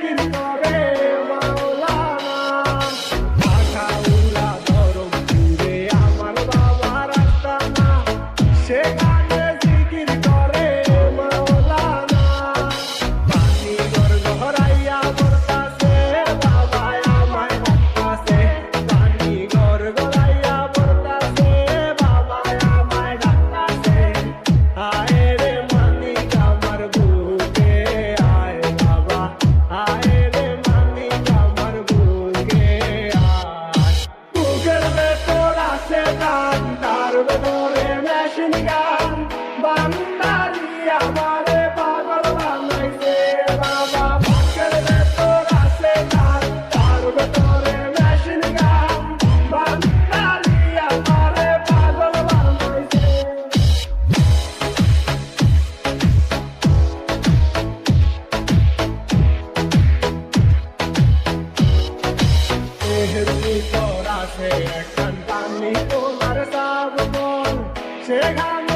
American ভেতরে machine gun বান্দারি আমারে পাগল বানাইছে বাবা বুকের ভেতর আছে তার ভেতরে মেশিন গান বান্দারি আমারে পাগল বানাইছে দেহের ভিতর আছে একখান পানি তোমার Chega